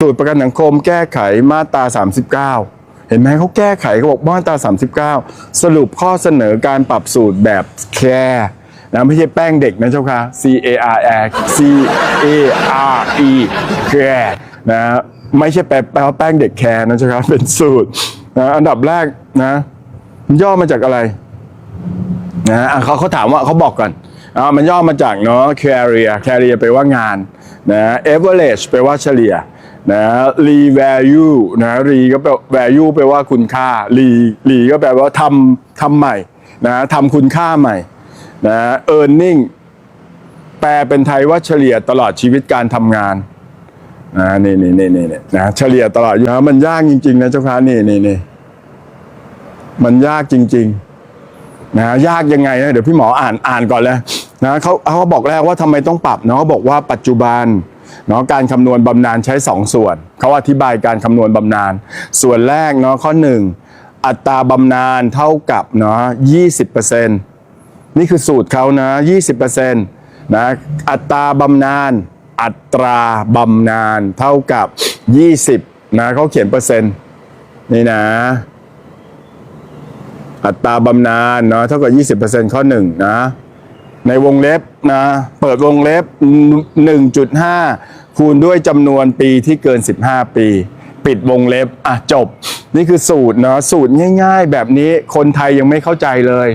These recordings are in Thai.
สูตรประกันสังคมแก้ไขมาตรา 39 เห็นไหมเขาแก้ไขเขาบอกมาตรา 39 สรุปข้อเสนอการปรับสูตรแบบแคร์นะไม่ใช่แป้งเด็กนะเจ้าค่ะ C A R R C A R E แคร์นะไม่ใช่แปลแปลว่าแป้งเด็กแคร์นะเจ้าค่ะเป็นสูตรนะอันดับแรกนะมันย่อมาจากอะไรนะอะเขาเขาถามว่าเขาบอกก่อนอ่ามันย่อมาจากเนาะ career career แปลว่างานนะ average แปลว่าเฉลี่ย นะ re value นะ re ก็แปล value แปลว่าคุณค่า re re ก็แปลว่าทำทำใหม่นะทำคุณค่าใหม่นะเอ earning แปลเป็นไทยว่าเฉลี่ยตลอดชีวิตการทำงานนะนี่นี่นี่นี่นะเฉลี่ยตลอดนะมันยากจริง ๆ นะเจ้าค่ะนี่นี่นี่มันยากจริง ๆ นะยากยังไงนะเดี๋ยวพี่หมออ่านอ่านก่อนเลยนะเขาเขาบอกแรกว่าทำไมต้องปรับเนาะเขาบอกว่าปัจจุบัน เนาะการคำนวณบำนาญใช้ 2 ส่วน เขาอธิบายการคำนวณบำนาญส่วนแรกเนาะข้อ 1 อัตราบำนาญเท่ากับเนาะ20%นี่คือสูตรเขานะ20%นะอัตราบำนาญอัตราบำนาญเท่ากับ 20นะเขาเขียนเปอร์เซ็นต์นี่นะ อัตราบำนาญเนาะเท่ากับ 20%ข้อ1นะในวงเล็บ นะเปิดวงเล็บ 1.5 คูณด้วยจำนวนปีที่เกิน 15 ปี ปิดวงเล็บอะจบ นี่คือสูตรเนาะสูตรง่ายๆ แบบนี้คนไทยยังไม่เข้าใจเลย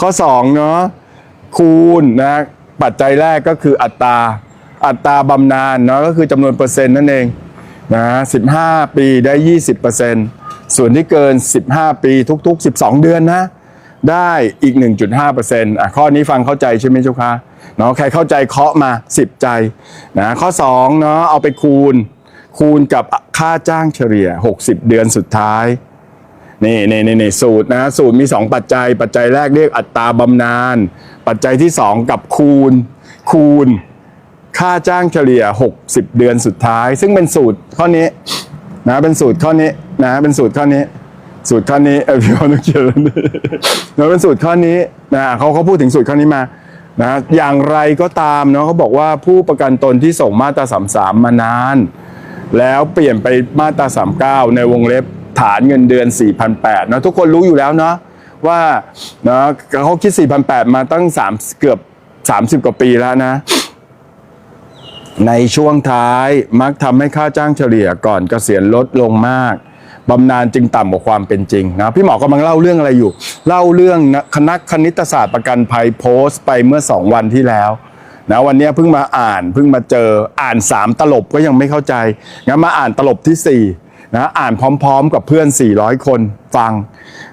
ข้อ2เนาะคูณนะปัจจัยแรกก็คืออัตราอัตราบำนาญเนาะก็คือจำนวนเปอร์เซ็นต์นั่นเองนะ15 ปีได้ 20%ส่วนที่เกิน 15 ปีทุก ๆ 12 เดือนนะ ได้อีก 1.5%อะข้อนี้ฟังเข้าใจใช่ไหมเจ้าคะเนาะใครเข้าใจเคาะมา 10 ใจนะข้อ2เนาะเอาไปคูณ คูณกับค่าจ้างเฉลี่ย 60 เดือนสุดท้ายนี่นี่นี่นสูตรนะสูตรมี 2 ปัจจัย ปัจจัยแรกเรียกอัตราบำนาญปัจจัยที่ 2 กับคูณ คูณ ค่าจ้างเฉลี่ย 60 เดือนสุดท้าย ซึ่งเป็นสูตรข้อนี้นะเป็นสูตรข้อนี้นะเป็นสูตรข้อนี้ สูตรข้อนี้เออพี่วันต้องเขียนแล้วนะนะเป็นสูตรข้อนี้นะเขาเขาพูดถึงสูตรข้อนี้มานะอย่างไรก็ตามเนาะเขาบอกว่าผู้ประกันตนที่ส่งมาตรา33มสามมานาน แล้วเปลี่ยนไปมาตรา39ในวงเล็บฐานเงินเดือน4,800นะทุกคนรู้อยู่แล้วเนาะว่าเนาะเขาคิด 4,800 มาตั้ง 3 เกือบ 30 กว่าปีแล้วนะ ในช่วงท้ายมักทำให้ค่าจ้างเฉลี่ยก่อนเกษียณลดลงมาก บำนาญจึงต่ำกว่าความเป็นจริงนะพี่หมอกำลังเล่าเรื่องอะไรอยู่ เล่าเรื่องคณะคณิตศาสตร์ประกันภัยโพสต์ไปเมื่อ 2 วันที่แล้วนะวันนี้เพิ่งมาอ่านเพิ่งมาเจออ่าน 3 ตลบก็ยังไม่เข้าใจงั้นมาอ่านตลบที่4นะอ่านพร้อมๆ กับเพื่อน 400 คนฟัง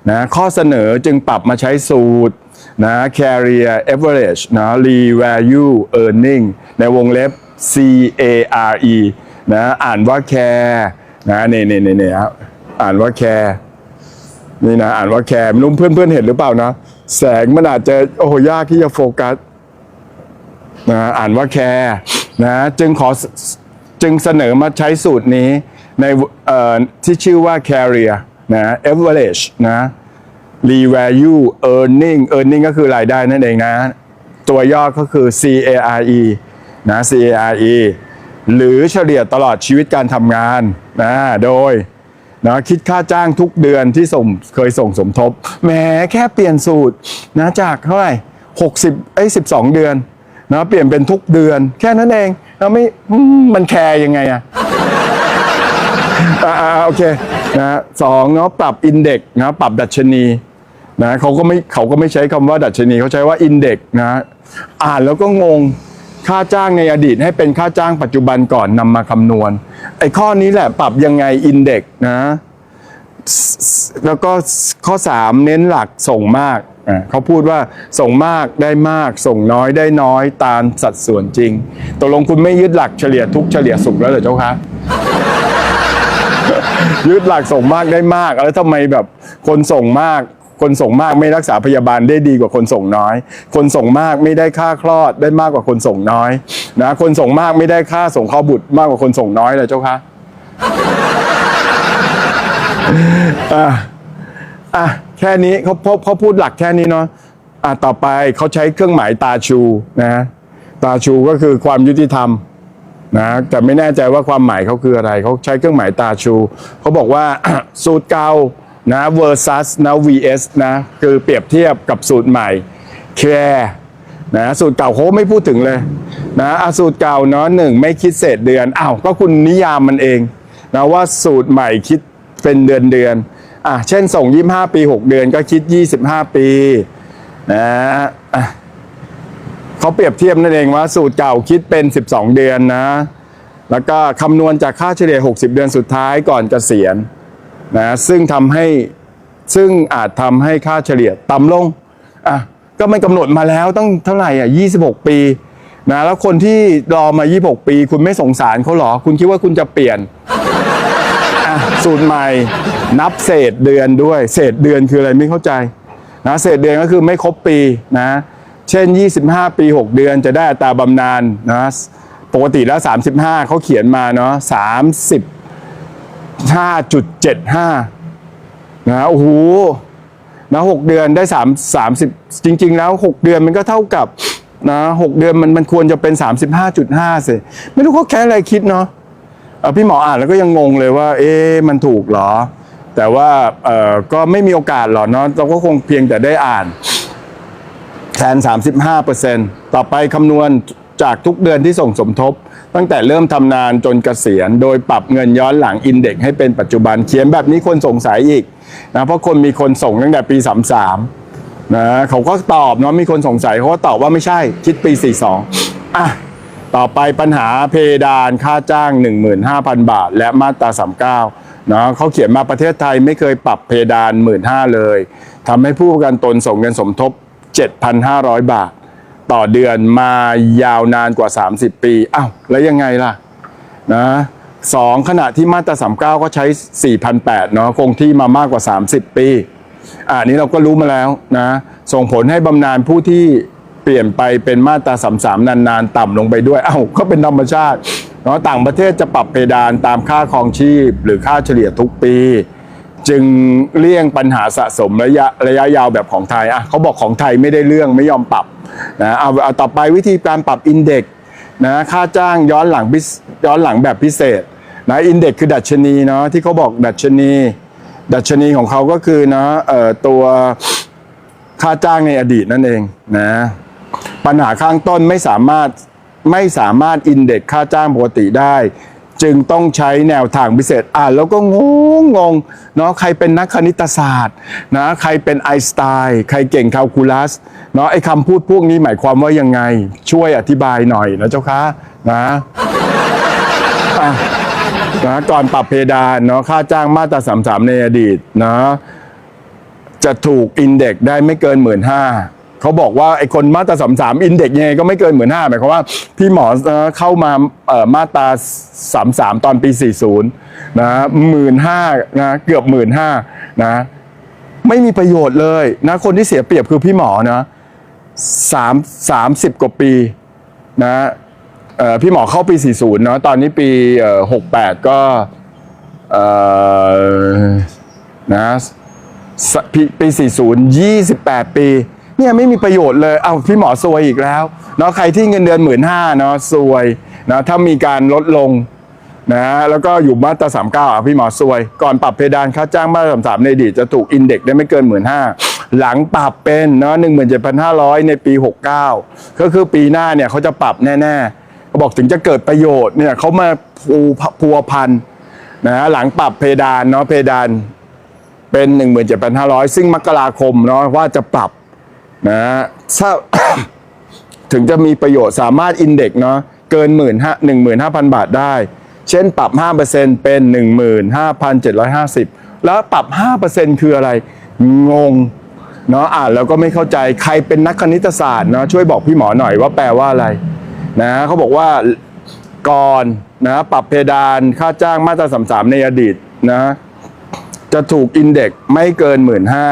นะข้อเสนอจึงปรับมาใช้สูตรนะ carrier average นะ re value earning ในวงเล็บ C A R E นะอ่านว่า care นะเนี่นี่นี่นี่ครับ อ่านว่า care นี่นะอ่านว่าแคร์ไม่รู้เพื่อนเพื่อนเห็นหรือเปล่านะ แสงมันอาจจะโอ้โหยากที่จะโฟกัสนะอ่านว่าแคร์นะจึงขอจึงเสนอมาใช้สูตรนี้ในที่ชื่อว่า carrier นะ average นะ re value earning earning ก็คือรายได้นั่นเองนะ ตัวย่อก็คือ CARE นะ CARE หรือเฉลี่ยตลอดชีวิตการทำงานนะโดย นะคิดค่าจ้างทุกเดือนที่ส่งเคยส่งสมทบแหมแค่เปลี่ยนสูตรนะจากเท่าไหร่60ไอ้12 เดือนนะเปลี่ยนเป็นทุกเดือน แค่นั้นเองแล้วไม่มันแคร์ยังไงอะอ่าโอเคนะสองเนาะปรับอินเด็กนะปรับดัชนีนะเขาก็ไม่เขาก็ไม่ใช้คำว่าดัชนีเขาใช้ว่าอินเด็กนะอ่านแล้วก็งงค่าจ้างในอดีตให้เป็นค่าจ้างปัจจุบันก่อนนำมาคำนวณ ไอ้ข้อนี้แหละปรับยังไงอินเด็กนะ แล้วก็ข้อ 3 เน้นหลักส่งมากเขาพูดว่าส่งมากได้มาก ส่งน้อยได้น้อยตามสัดส่วนจริงตกลงคุณไม่ยึดหลักเฉลี่ยทุกเฉลี่ยสุขแล้วเหรอเจ้าคะยึดหลักส่งมากได้มาก แล้วทำไมแบบคนส่งมาก คนส่งมากไม่รักษาพยาบาลได้ดีกว่าคนส่งน้อย คนส่งมากไม่ได้ค่าคลอดได้มากกว่าคนส่งน้อยนะคนส่งมากไม่ได้ค่าส่งข้าวบุตรมากกว่าคนส่งน้อยเลยเจ้าคะอะอะแค่นี้เขาเขาเขาพูดหลักแค่นี้เนาะอะต่อไปเขาใช้เครื่องหมายตาชูนะตาชูก็คือความยุติธรรมนะแต่ไม่แน่ใจว่าความหมายเขาคืออะไรเขาใช้เครื่องหมายตาชูเขาบอกว่าสูตรเก่า นะ versus นะ vs นะคือเปรียบเทียบกับสูตรใหม่ care นะสูตรเก่าเขาไม่พูดถึงเลยนะสูตรเก่าเนาะหนึ่งไม่คิดเศษเดือนอ้าวก็คุณนิยามมันเองนะว่าสูตรใหม่คิดเป็นเดือนเดือนอะเช่นส่ง 25 ปี 6 เดือนก็คิด 25 ปีนะอะเขาเปรียบเทียบนั่นเองว่าสูตรเก่าคิดเป็น 12 เดือนนะ แล้วก็คำนวณจากค่าเฉลี่ย 60 เดือนสุดท้ายก่อนเกษียณ นะซึ่งทำให้ซึ่งอาจทำให้ค่าเฉลี่ยต่ำลงอะก็ไม่กำหนดมาแล้วต้องเท่าไหร่อะ26 ปีนะแล้วคนที่รอมา 26 ปี คุณไม่สงสารเขาหรอ คุณคิดว่าคุณจะเปลี่ยนอะสูตรใหม่นับเศษเดือนด้วย เศษเดือนคืออะไรไม่เข้าใจนะเศษเดือนก็คือไม่ครบปีนะเช่น 25 ปี 6 เดือนจะได้อัตราบำนาญนะปกติแล้ว 35เขาเขียนมาเนาะ 35.75 นะโอ้โหนะ6เดือนได้3 30จริง ๆ แล้ว6เดือนมันก็เท่ากับนะ6เดือนมันมันควรจะเป็น35.5สิบห้าจุดห้าสิไม่รู้เขาแค่อะไรคิดเนาะพี่หมออ่านแล้วก็ยังงงเลยว่า เอ๊ะมันถูกเหรอ แต่ว่าเอ่อก็ไม่มีโอกาสหรอเนาะเราก็คงเพียงแต่ได้อ่านแทน35%ต่อไปคำนวณจากทุกเดือนที่ส่งสมทบ ตั้งแต่เริ่มทำงานจนเกษียณ โดยปรับเงินย้อนหลังอินเด็กให้เป็นปัจจุบันเขียนแบบนี้คนสงสัยอีกนะเพราะคนมีคนส่งตั้งแต่ปี 33นะเขาก็ตอบเนาะมีคนสงสัยเขาก็ตอบว่าไม่ใช่คิดปี 42อะต่อไปปัญหาเพดานค่าจ้าง 15,000 บาท และมาตรา 39เนาะเขาเขียนมาประเทศไทยไม่เคยปรับเพดาน 15,000 เลยทำให้ผู้ประกันตนส่งเงินสมทบ 7,500 บาท ต่อเดือนมายาวนานกว่า 30 ปีอ้าวแล้วยังไงล่ะนะสองขณะที่มาตรา39 ก็ใช้ 4,800เนาะคงที่มามากกว่า 30 ปีอ่านี้เราก็รู้มาแล้วนะส่งผลให้บำนาญผู้ที่เปลี่ยนไปเป็นมาตราสามสามนานๆ ต่ำลงไปด้วยเอ้าก็เป็นธรรมชาติเนาะต่างประเทศจะปรับเพดานตามค่าครองชีพ หรือค่าเฉลี่ยทุกปี จึงเลี่ยงปัญหาสะสมระยะระยะยาวแบบของไทยอะเขาบอกของไทยไม่ได้เรื่องไม่ยอมปรับ นะเอาเอาต่อไปวิธีการปรับอินเด็กนะค่าจ้างย้อนหลังพิเศย้อนหลังแบบพิเศษนะอินเด็กคือดัชนีเนาะที่เขาบอกดัชนี ดัชนีของเขาก็คือนะเอ่อตัวค่าจ้างในอดีตนั่นเองนะปัญหาข้างต้นไม่สามารถไม่สามารถอินเด็กค่าจ้างปกติได้ จึงต้องใช้แนวทางพิเศษอ่านแล้วก็งงงงเนาะใครเป็นนักคณิตศาสตร์นะใครเป็นไอน์สไตน์ใครเก่งคาลคูลัสเนาะไอ้คำพูดพวกนี้หมายความว่ายังไง ช่วยอธิบายหน่อยนะเจ้าคะนะนะก่อนปรับเพดานเนาะค่าจ้างมาตราสามสามในอดีตนะจะถูกอินเด็กได้ไม่เกินหมื่นห้า เขาบอกว่าไอ้คนมาตราสามสามอินเด็กยังไงก็ไม่เกินหมื่นห้าหมายความว่าพี่หมอเข้ามาเอ่อมาตราสามสามตอนปีสี่ศูนย์นะหมื่นห้านะเกือบหมื่นห้านะไม่มีประโยชน์เลยนะคนที่เสียเปรียบคือพี่หมอนะสามสามสิบกว่าปีนะเอ่อพี่หมอเข้าปี 40 เนาะตอนนี้ปีเอ่อ68 ก็เอ่อนะปีปี 40 28 ปี เนี่ยไม่มีประโยชน์เลย เอาพี่หมอซวยอีกแล้วเนาะใครที่เงินเดือน1 5ื่นห้าเนาะซวยนะถ้ามีการลดลงนะแล้วก็อยู่มาตราสามเก้าอะพี่หมอซวย ก่อนปรับเพดานค่าจ้างมาตราสามสามในดีจะถูกอินเด็กซ์ได้ไม่เกินหมื่นห้าหลังปรับเป็นเนาะหนึ่งหมื่นเจ็ดพันห้าร้อยในปีหกเก้าก็คือปีหน้าเนี่ยเขาจะปรับแน่ๆเขาบอกถึงจะเกิดประโยชน์เนี่ยเขามาผูพัวพันนะหลังปรับเพดานเนาะเพดานเป็น17,500ซึ่งมกราคมเนาะว่าจะปรับ นะถ้าถึงจะมีประโยชน์สามารถอินเด็กเนาะเกินหมื่นห้าหนึ่งหมื่นห้าพันบาทได้ เช่นปรับ5%เปอร์เซ็น15,750แล้วปรับ5%คืออะไร งงเนาะอ่านแล้วก็ไม่เข้าใจใครเป็นนักคณิตศาสตร์เนาะช่วยบอกพี่หมอหน่อยว่าแปลว่าอะไรนะเขาบอกว่าก่อนนะปรับเพดานค่าจ้างมาตราสามสามในอดีตนะจะถูกอินเด็กไม่เกิน1 5ื่นห้า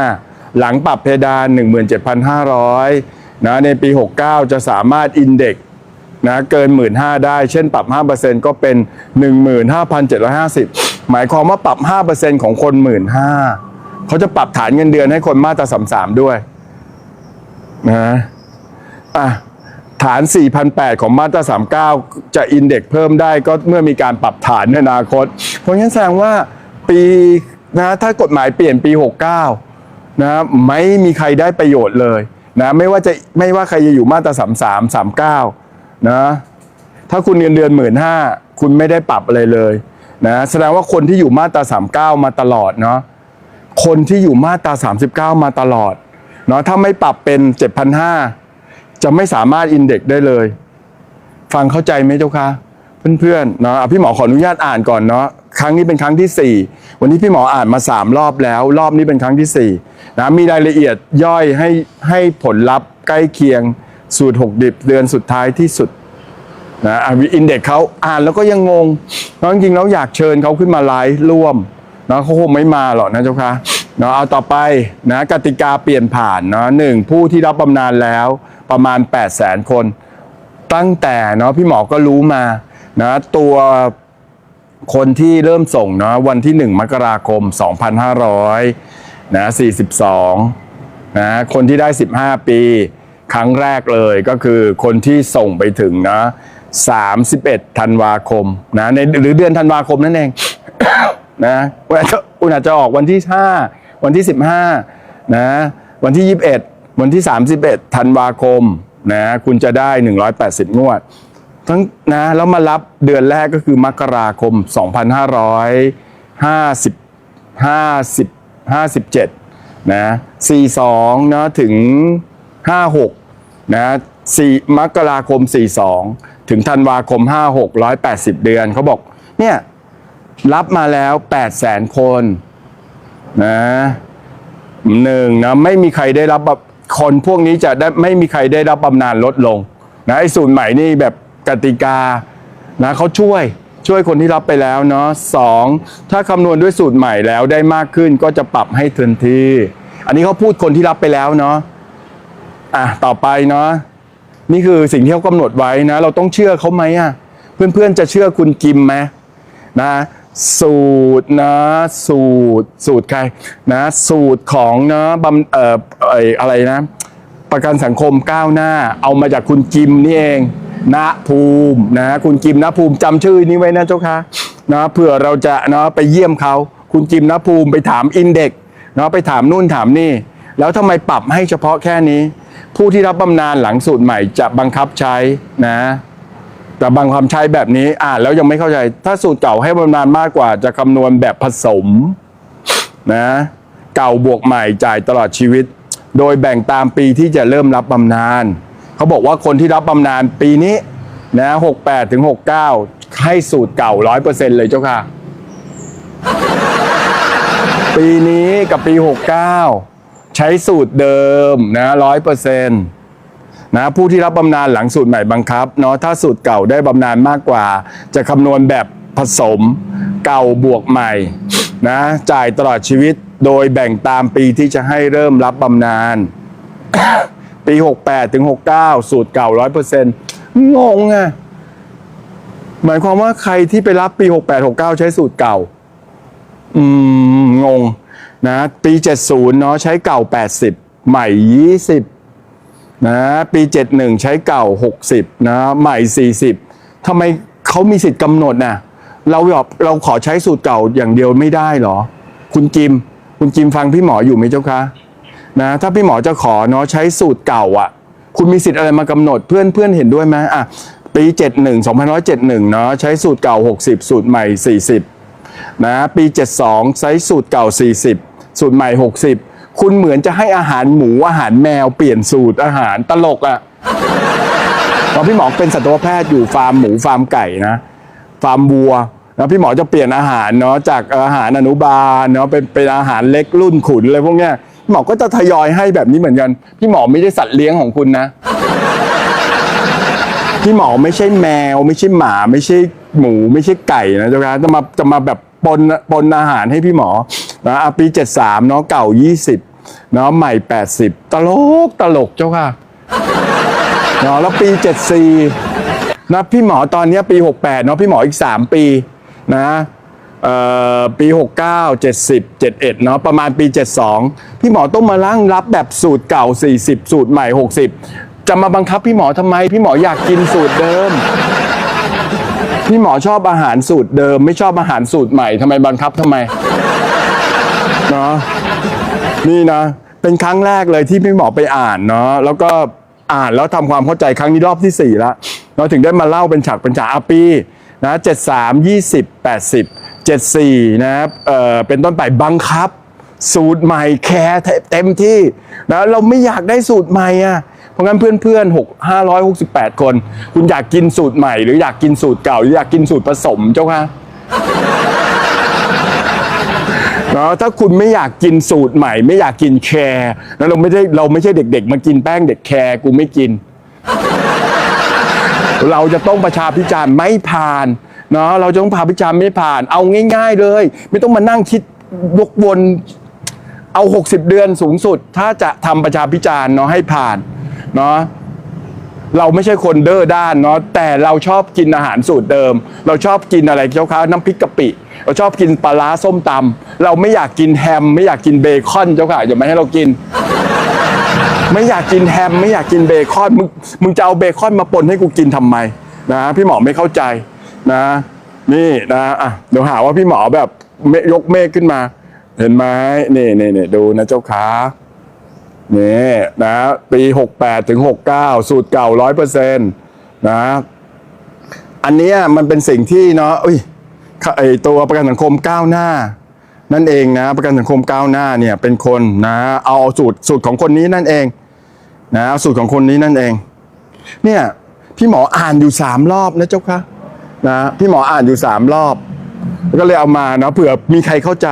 หลังปรับเพดาน 17,500นะในปี 69 จะสามารถอินเด็กนะเกิน 1 5ื่นได้ เช่นปรับ 5%ก็เป็น 15,750 หมายความว่าปรับ 5%ของคน 1 5ื่นเขาจะปรับฐานเงินเดือนให้คนมาตรา33 ด้วยนะอะฐาน4,008ของมาตรา 39 จะอินเด็กเพิ่มได้ก็เมื่อมีการปรับฐานในอนาคต เพราะฉะนั้นแสดงว่าปีนะถ้ากฎหมายเปลี่ยนปี 69 นะไม่มีใครได้ประโยชน์เลยนะไม่ว่าจะไม่ว่าใครจะอยู่มาตรา33 39นะถ้าคุณเงินเดือนหมื่นห้าคุณไม่ได้ปรับอะไรเลยนะแสดงว่าคนที่อยู่มาตรา39มเก้ามาตลอดเนาะคนที่อยู่มาตรา39มสิบเก้ามาตลอดเนาะถ้าไม่ปรับเป็น7,500จะไม่สามารถอินเด็กซ์ได้เลย ฟังเข้าใจไหมเจ้าคะ เพื่อนๆเนาะอะพี่หมอขออนุญาตอ่านก่อนเนาะครั้งนี้เป็นครั้งที่ 4 วันนี้พี่หมออ่านมา 3 รอบแล้ว รอบนี้เป็นครั้งที่4นะมีรายละเอียดย่อยให้ให้ผลลัพธ์ใกล้เคียงสูตร6ดิบเดือนสุดท้ายที่สุดนะอะอินเด็กเขาอ่านแล้วก็ยังงงเพราะจริงๆแล้วอยากเชิญเขาขึ้นมาไลฟ์ร่วมนะเขาคงไม่มาหรอกนะเจ้าค่ะเนาะเอาต่อไปนะกติกาเปลี่ยนผ่านเนาะหนึ่งผู้ที่รับบำนาญแล้วประมาณ 8 0 0แสนคน ตั้งแต่เนาะพี่หมอก็รู้มา นะตัวคนที่เริ่มส่งเนาะวันที่ 1 มกราคม 2500นะ42นะคนที่ได้ 15 ปี ครั้งแรกเลยก็คือคนที่ส่งไปถึงนะ31ธันวาคมนะในหรือเดือนธันวาคมนั่นเองนะคุณอาจจะคุณอาจจะออกวันที่ 5 วันที่ 15นะวันที่ 21 วันที่ 31ธันวาคมนะคุณจะได้ 180 งวด ทั้งนะแล้วมารับเดือนแรกก็คือมกราคม 2550 50 57นะ42นะถึง 56นะ4มกราคม 42 ถึงธันวาคม 56 180 เดือนเขาบอกเนี่ยรับมาแล้ว 8 0 0แสนคนนะหนึ่งนะไม่มีใครได้รับคนพวกนี้จะได้ไม่มีใครได้รับบำนาญลดลงนะไอ้สูตรใหม่นี่แบบ กติกานะเขาช่วยช่วยคนที่รับไปแล้วเนาะสองถ้าคำนวณด้วยสูตรใหม่แล้วได้มากขึ้นก็จะปรับให้ทันที อันนี้เขาพูดคนที่รับไปแล้วเนาะอะต่อไปเนาะนี่คือสิ่งที่เขากำหนดไว้นะ เราต้องเชื่อเขาไหมอะเพื่อนๆจะเชื่อคุณกิมไหมนะสูตรนะสูตรสูตรใครนะสูตรของนะบำเอ่อเอ่ออะไรนะ ประกันสังคมก้าวหน้า เอามาจากคุณกิมนี่เอง ณภูมินะคุณกิมณภูมิจำชื่อนี้ไว้นะเจ้าค่ะนะเผื่อเราจะนะไปเยี่ยมเขาคุณกิมณภูมิไปถามอินเด็กเนาะไปถามนู่นถามนี่ แล้วทำไมปรับให้เฉพาะแค่นี้ ผู้ที่รับบำนาญหลังสูตรใหม่จะบังคับใช้นะแต่บางความใช้แบบนี้อ่านแล้วยังไม่เข้าใจ ถ้าสูตรเก่าให้บำนาญมากกว่าจะคำนวณแบบผสมนะเก่าบวกใหม่จ่ายตลอดชีวิต โดยแบ่งตามปีที่จะเริ่มรับบำนาญ เขาบอกว่าคนที่รับบำนาญปีนี้นะ68ถึง69ให้สูตรเก่า100%เลยเจ้าค่ะ ปีนี้กับปี69ใช้สูตรเดิมนะ100%นะผู้ที่รับบำนาญหลังสูตรใหม่บังคับเนาะถ้าสูตรเก่าได้บำนาญมากกว่า จะคำนวณแบบผสมเก่าบวกใหม่นะจ่ายตลอดชีวิตโดยแบ่งตามปีที่จะให้เริ่มรับบำนาญ ปี 68 ถึง 69 สูตรเก่า 100%งงอะหมายความว่าใครที่ไปรับปี 68 69 ใช้สูตรเก่า อืม งง นะ ปี 70 เนาะใช้เก่า 80 ใหม่ 20 นะ ปี 71 ใช้เก่า 60 นะ ใหม่ 40 ทำไมเขามีสิทธิ์กำหนดน่ะเราหยอบเราขอใช้สูตรเก่าอย่างเดียวไม่ได้เหรอ คุณจิม คุณจิมฟังพี่หมออยู่ไหมเจ้าคะ นะถ้าพี่หมอจะขอเนาะใช้สูตรเก่าอะ คุณมีสิทธิ์อะไรมากำหนดเพื่อนเพื่อนเห็นด้วยไหมอะปี71 2571เนาะใช้สูตรเก่า 60 สูตรใหม่ 40นะปี 72 ใช้สูตรเก่า 40 สูตรใหม่ 60 คุณเหมือนจะให้อาหารหมูอาหารแมวเปลี่ยนสูตรอาหารตลกอะตอนพี่หมอเป็นสัตวแพทย์อยู่ฟาร์มหมูฟาร์มไก่นะ ฟาร์มวัวนะพี่หมอจะเปลี่ยนอาหารเนาะจากอาหารอนุบาลเนาะเป็นเป็นอาหารเล็กรุ่นขุนอะไรพวกเนี้ย หมอก็จะทยอยให้แบบนี้เหมือนกัน พี่หมอไม่ได้สัตว์เลี้ยงของคุณนะ พี่หมอไม่ใช่แมว ไม่ใช่หมา ไม่ใช่หมู ไม่ใช่ไก่นะเจ้าค่ะจะมาจะมาแบบปนปนอาหารให้พี่หมอนะอะปี73เนาะเก่า20เนาะใหม่80ตลกตลกเจ้าค่ะเนาะแล้วปี74นะพี่หมอตอนนี้ปี68เนาะพี่หมออีก3ปีนะ ปี 69 70 71 เนาะประมาณปี 72 พี่หมอต้องมาล่างรับแบบสูตรเก่า 40 สูตรใหม่ 60 จะมาบังคับพี่หมอทำไม พี่หมออยากกินสูตรเดิม พี่หมอชอบอาหารสูตรเดิม ไม่ชอบอาหารสูตรใหม่ทำไมบังคับทำไมเนาะนี่นะ เป็นครั้งแรกเลยที่พี่หมอไปอ่านเนาะแล้วก็อ่านแล้วทำความเข้าใจครั้งนี้รอบที่สี่แล้วเราถึงได้มาเล่าเป็นฉากเป็นฉากอาปีนะเจ็ดสามยี่สิบแปดสิบ เจ็ดสี่นะครับเอ่อเป็นต้นไปบังคับ สูตรใหม่แคร์เต็มที่นะเราไม่อยากได้สูตรใหม่อะเพราะงั้นเพื่อนๆหกห้าร้อยหกสิบแปดคน คุณอยากกินสูตรใหม่หรืออยากกินสูตรเก่าหรืออยากกินสูตรผสมเจ้าค่ะเนาะถ้าคุณไม่อยากกินสูตรใหม่ ไม่อยากกินแคร์เราไม่ได้เราไม่ใช่เด็ก ๆ มากินแป้งเด็กแคร์กูไม่กิน เราจะต้องประชาพิจารณ์ไม่ผ่าน เนาะเราจะต้องพาพิจารณ์ไม่ผ่าน เอาง่าย ๆเลย ไม่ต้องมานั่งคิดวกวนเอา 60 เดือนสูงสุด ถ้าจะทำประชาพิจารณ์เนาะให้ผ่านเนาะเราไม่ใช่คนเด้อด้านเนาะแต่เราชอบกินอาหารสูตรเดิม เราชอบกินอะไรเจ้าค้าน้ำพริกกะปิ เราชอบกินปลาร้าส้มตำเราไม่อยากกินแฮม ไม่อยากกินเบคอนเจ้าค่ะอย่ามาให้เรากิน ไม่อยากกินแฮม ไม่อยากกินเบคอนมึงมึงจะเอาเบคอนมาปนให้กูกินทำไมนะพี่หมอไม่เข้าใจ นะ นี่นะอะเดี๋ยวหาว่าพี่หมอแบบยกเมฆขึ้นมา เห็นไหมนี่นี่นี่ดูนะเจ้าขานี่นะปี68ถึง69สูตรเก่า100%นต์นะ อันนี้มันเป็นสิ่งที่เนาะอุ้ยไอตัวประกันสังคมก้าวหน้า นั่นเองนะ ประกันสังคมก้าวหน้าเนี่ยเป็นคนนะ เอาสูตรสูตรของคนนี้นั่นเองนะสูตรของคนนี้นั่นเอง เนี่ยพี่หมออ่านอยู่สามรอบนะเจ้าค่ะ นะพี่หมออ่านอยู่สามรอบ ก็เลยเอามาเนาะเผื่อมีใครเข้าใจ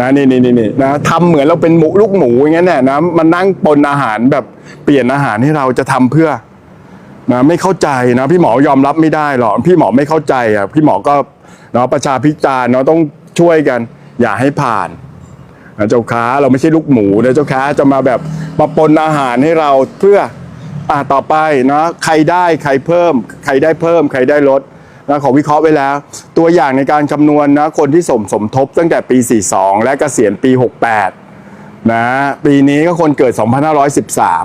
นะนี่นี่นี่นี่นะทำเหมือนเราเป็นหมูลูกหมูอย่างนั้นแหละนะมันนั่งปนอาหารแบบเปลี่ยนอาหารให้เราจะทำเพื่อนะไม่เข้าใจนะพี่หมอยอมรับไม่ได้หรอกพี่หมอไม่เข้าใจอะพี่หมอก็เนาะประชาพิจารณ์เนาะต้องช่วยกัน อย่าให้ผ่านนะเจ้าค้าเราไม่ใช่ลูกหมูนะเจ้าค้าจะมาแบบมาปนอาหารให้เราเพื่ออ่าต่อไปเนาะใครได้ใครเพิ่ม ใครได้เพิ่ม ใครได้ลด นะขอวิเคราะห์ไว้แล้ว ตัวอย่างในการคำนวณนะคนที่สมสมทบตั้งแต่ปี 42 และเกษียณปี 68 นะปีนี้ก็คนเกิด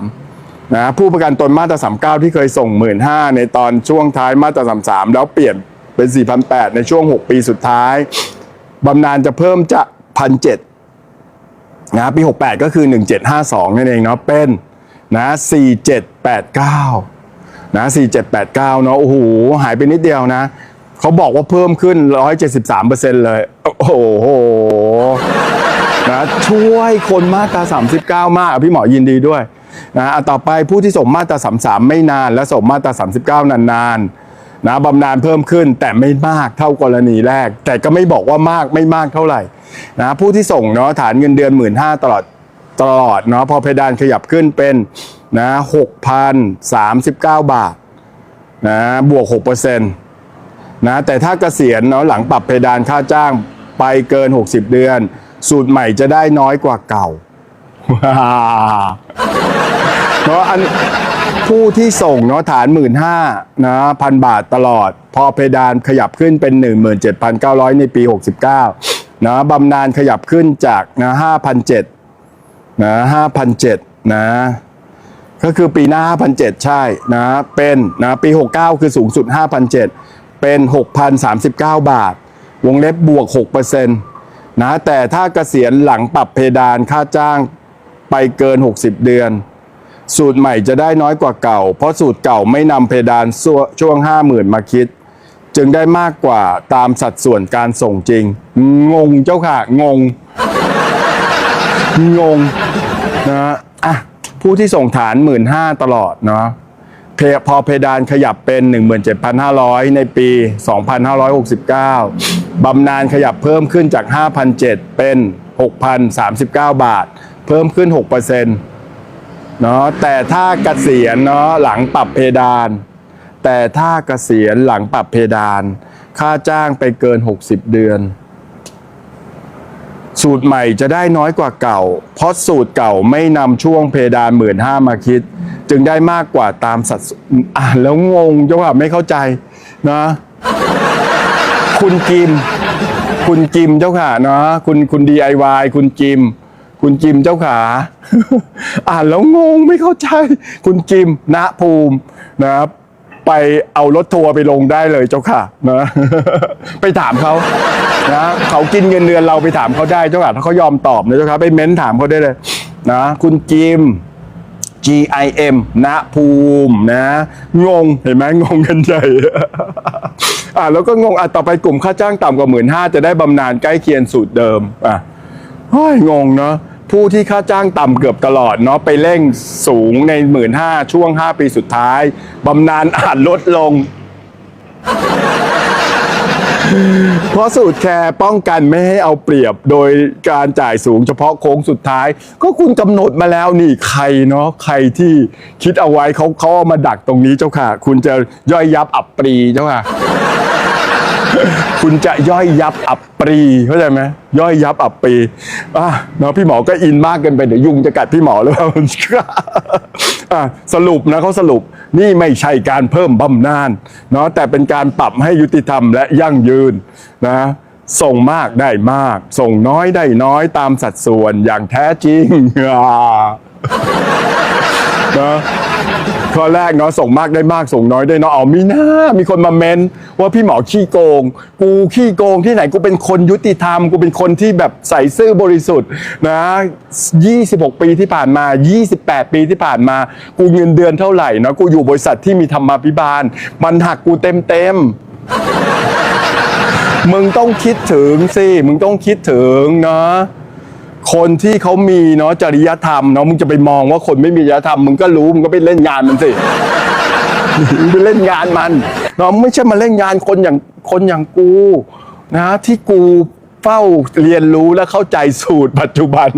2513 นะผู้ประกันตนมาตรา 39 ที่เคยส่ง 15,000ในตอนช่วงท้ายมาตรา 33 แล้วเปลี่ยนเป็น 4,800 ในช่วง 6 ปีสุดท้ายบำนาญจะเพิ่มจาก1,700 นะปี 68 ก็คือ 1752 นั่นเองเนาะเป็นนะ4789 นะ4789เนาะโอ้โหหายไปนิดเดียวนะเขาบอกว่าเพิ่มขึ้น 173%เลย โอ้โหนะช่วยคนมาตรา 39 มากพี่หมอยินดีด้วยนะอะต่อไปผู้ที่ส่งมาตรา 33 ไม่นาน และส่งมาตรา 39 นานๆนะบำนาญเพิ่มขึ้นแต่ไม่มากเท่ากรณีแรก แต่ก็ไม่บอกว่ามากไม่มากเท่าไหร่นะผู้ที่ส่งเนาะฐานเงินเดือน 1 5ื่นตลอดตลอดเนาะพอเพดานขยับขึ้นเป็น นะหกพันสามสิบเก้าบาทนะบวกหกเปอร์เซ็นต์นะแต่ถ้าเกษียณเนาะหลังปรับเพดานค่าจ้างไปเกิน 60 เดือน สูตรใหม่จะได้น้อยกว่าเก่าเนาะอันผู้ที่ส่งเนาะฐาน 1 5ื่นนะพันบาทตลอด พอเพดานขยับขึ้นเป็น 17,900 ในปี 69นะบำนาญขยับขึ้นจากนะ5,700นะห้าพันเจ็ดนะ ก็คือปีหน้าห้าพันเจ็ดใช่นะเป็นนะปีหกเก้าคือสูงสุดห้าพันเป็นหกพันสามสิบาท วงเล็บบวกหกเปอร์เซ็นะแต่ถ้าเกษียณหลังปรับเพดานค่าจ้างไปเกิน 60 เดือน สูตรใหม่จะได้น้อยกว่าเก่า เพราะสูตรเก่าไม่นำเพดานช่วง 50,000 มาคิด จึงได้มากกว่าตามสัดส่วนการส่งจริง งงเจ้าค่ะ งง งงนะอะ ผู้ที่ส่งฐาน 1 5ื่นตลอดเนาะเพพอเพดานขยับเป็น 17,500 ในปี 2569 บำนาญขยับเพิ่มขึ้นจาก 5,007 เป็น 6,039 บาท เพิ่มขึ้น 6%เนาะแต่ถ้าเกษียณเนาะหลังปรับเพดาน แต่ถ้าเกษียณหลังปรับเพดาน ค่าจ้างไปเกิน 60 เดือน สูตรใหม่จะได้น้อยกว่าเก่า เพราะสูตรเก่าไม่นำช่วงเพดานหมื่นห้ามาคิด จึงได้มากกว่าตามสัดส่วนอ่านแล้วงงจังหวะไม่เข้าใจนะ คุณกิม คุณกิมเจ้าค่ะเนาะคุณคุณ DIY คุณกิม คุณจิมเจ้าขา อ่านแล้วงงไม่เข้าใจ คุณจิมณภูมินะครับ ไปเอารถทัวร์ไปลงได้เลยเจ้าค่ะนะไปถามเขานะเขากินเงินเดือนเราไปถามเขาได้เจ้าค่ะถ้าเขายอมตอบนะเจ้าค่ะไปเม้นถามเขาได้เลยนะคุณจิม G I M ณภูมินะ งงเห็นไหมงงกันใหญ่อะแล้วก็งงอะต่อไปกลุ่มค่าจ้างต่ำกว่าหมื่นห้าจะได้บำนาญใกล้เคียงสูตรเดิมอะเฮ้ยงงเนาะ ผู้ที่ค่าจ้างต่ำเกือบตลอดเนาะไปเร่งสูงในหมื่นห้าช่วง 5 ปีสุดท้ายบำนาญอาจลดลง เพราะสูตรแคร์ป้องกันไม่ให้เอาเปรียบโดยการจ่ายสูงเฉพาะโค้งสุดท้าย ก็คุณกำหนดมาแล้วนี่ใครเนาะใครที่คิดเอาไว้เขาเขาเอามาดักตรงนี้เจ้าค่ะ คุณจะย่อยยับอับปรีเจ้าค่ะ คุณจะย่อยยับอับปรีเข้าใจไหมย่อยยับอับปรีอะเนาะพี่หมอก็อินมากเกินไปเดี๋ยวยุงจะกัดพี่หมอหรือเปล่าอะสรุปนะเขาสรุปนี่ไม่ใช่การเพิ่มบำนาญเนาะแต่เป็นการปรับให้ยุติธรรมและยั่งยืนนะส่งมากได้มาก ส่งน้อยได้น้อยตามสัดส่วนอย่างแท้จริงนะ ข้อแรกเนาะส่งมากได้มากส่งน้อยได้น้อยเอามีหน้ามีคนมาเมนว่าพี่หมอขี้โกง กูขี้โกงที่ไหนกูเป็นคนยุติธรรม กูเป็นคนที่แบบใส่ซื่อบริสุทธิ์นะ26 ปีที่ผ่านมา 28 ปีที่ผ่านมา กูเงินเดือนเท่าไหร่เนาะกูอยู่บริษัทที่มีธรรมาภิบาล มันหักกูเต็มเต็มมึงต้องคิดถึงสิ มึงต้องคิดถึงเนาะ คนที่เขามีเนาะจริยธรรมเนาะมึงจะไปมองว่าคนไม่มีจริยธรรมมึงก็รู้มึงก็ไปเล่นงานมันสิมึงไปเล่นงานมันเนาะไม่ใช่มาเล่นงานคนอย่างคนอย่างกูนะที่กูเฝ้าเรียนรู้และเข้าใจสูตรปัจจุบัน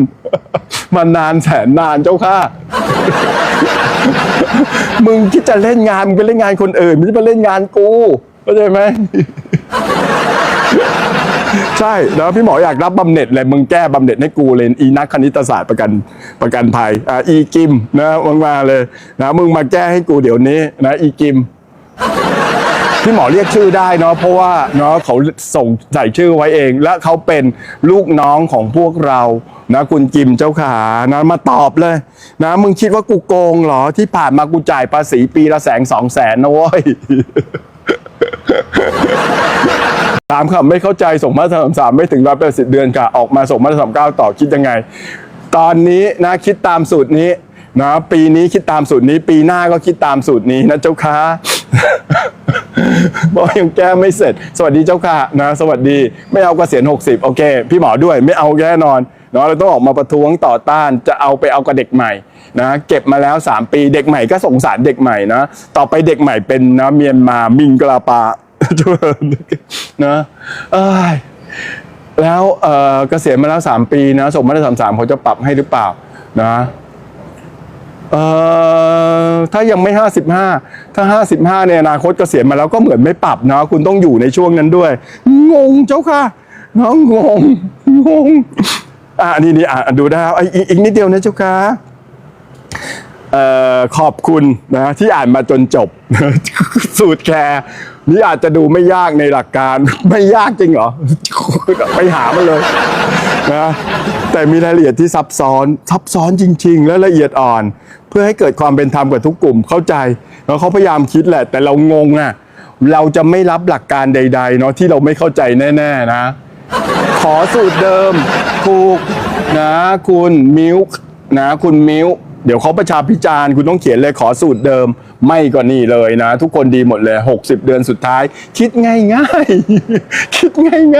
มานานแสนนานเจ้าค่ะ มึงคิดจะเล่นงานมึงไปเล่นงานคนอื่นม่ใช่มาเล่นงานกูเข้าใจไหม ใช่แล้วพี่หมออยากรับบำเหน็จเลยมึงแก้บำเหน็จให้กูเลยอีนักคณิตศาสตร์ประกันประกันภัยอ่าอีกิมนะมึงมาเลยนะมึงมาแก้ให้กูเดี๋ยวนี้นะอีกิมพี่หมอเรียกชื่อได้เนาะเพราะว่าเนาะเขาส่งใส่ชื่อไว้เอง และเขาเป็นลูกน้องของพวกเรานะคุณกิมเจ้าขานะมาตอบเลย นะ มึงคิดว่ากูโกงเหรอที่ผ่านมากูจ่ายภาษีปีละแสนสองแสนนะเว้ย ถามคำไม่เข้าใจส่งมาสาสามไม่ถึงร้อยแปดสิบเดือนค่ะออกมาส่งมาตรสามเก้าต่อคิดยังไง ตอนนี้นะคิดตามสูตรนี้นะปีนี้คิดตามสูตรนี้ ปีหน้าก็คิดตามสูตรนี้นะเจ้าค่ะบอกยังแก้ไม่เสร็จ สวัสดีเจ้าค่ะนะ สวัสดีไม่เอากเกษียณ60 โอเค พี่หมอด้วยไม่เอาแน่นอนเนาะเราต้องออกมาประท้วงต่อต้านจะเอาไปเอากับเด็กใหม่นะเก็บมาแล้ว 3 ปีเด็กใหม่ก็สงสารเด็กใหม่นะ ต่อไปเด็กใหม่เป็นนะเมียนมามิงกลาปา นะเอ้ยแล้วเกษียณมาแล้ว3ปีนะส่งมาได้สามสามเขาจะปรับให้หรือเปล่านะเอ่อถ้ายังไม่55ถ้า55ในอนาคตเกษียณมาแล้วก็เหมือนไม่ปรับนะคุณต้องอยู่ในช่วงนั้นด้วย งงเจ้าค่ะน้องงงงงอะนี่นี่อะดูได้แล้วอีกอีกนิดเดียวนะเจ้าค่ะเออขอบคุณนะที่อ่านมาจนจบสูตรแคร์ นี่อาจจะดูไม่ยากในหลักการ ไม่ยากจริงเหรอ ไปหามันเลยนะแต่มีรายละเอียดที่ซับซ้อนซับซ้อนจริง ๆ และละเอียดอ่อน เพื่อให้เกิดความเป็นธรรมกับทุกกลุ่มเข้าใจแล้วเขาพยายามคิดแหละ แต่เรางงอะเราจะไม่รับหลักการใด ๆ เนาะที่เราไม่เข้าใจแน่ ๆ นะ ขอสูตรเดิมถูกนะ คุณมิวนะ คุณมิว เดี๋ยวเขาประชาพิจารณ์คุณต้องเขียนเลยขอสูตรเดิม ไม่ก็นี่เลยนะ ทุกคนดีหมดเลย 60 เดือนสุดท้าย คิดง่ายๆ คิดง่ายๆ